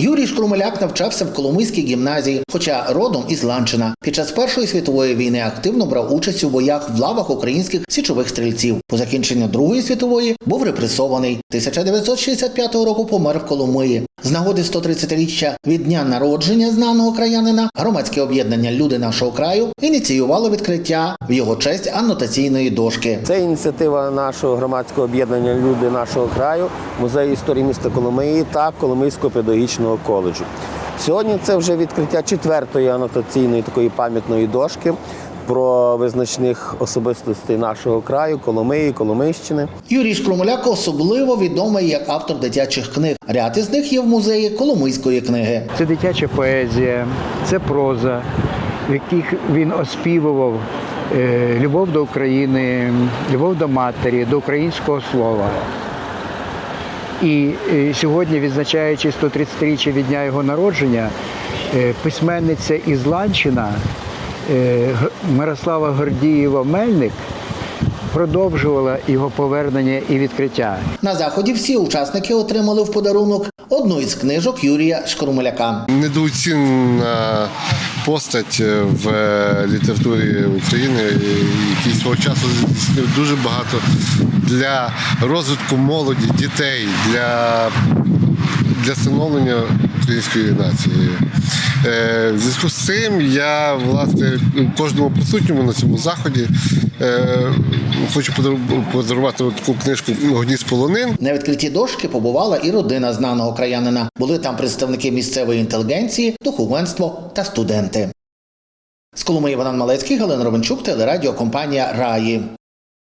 Юрій Шкрумеляк навчався в Коломийській гімназії, хоча родом із Ланчина. Під час Першої світової війни активно брав участь у боях в лавах українських січових стрільців. По закінченню Другої світової був репресований. 1965 року помер в Коломиї. З нагоди 130-річчя від дня народження знаного краянина громадське об'єднання Люди нашого краю ініціювало відкриття в його честь анотаційної дошки. Це ініціатива нашого громадського об'єднання Люди нашого краю, музею історії міста Коломиї та Коломийського педагогічного коледжу. Сьогодні це вже відкриття четвертої анотаційної такої пам'ятної дошки про визначних особистостей нашого краю, Коломиї, Коломийщини. Юрій Шкрумуляк особливо відомий як автор дитячих книг. Ряд із них є в музеї Коломийської книги. Це дитяча поезія, це проза, в яких він оспівував е, любов до України, любов до матері, до українського слова. І е, сьогодні, відзначаючи 130-річчя від дня його народження, е, письменниця із Ланчина Мирослава Гордієва Мельник продовжувала його повернення і відкриття. На заході всі учасники отримали в подарунок одну із книжок Юрія Шкрумуляка. недооцінена постать в е, літературі України, який свого часу здійснив дуже багато для розвитку молоді, дітей, для, для становлення української нації. Е, зв'язку з цим я власне кожному присутньому на цьому заході е, хочу подарувати таку книжку Гніс полонин. На відкритті дошки побувала і родина знаного краянина. Були там представники місцевої інтелігенції, духовенство та студенти. З Коломиї Іван Малецький, Галина Ровенчук, телерадіокомпанія Раї.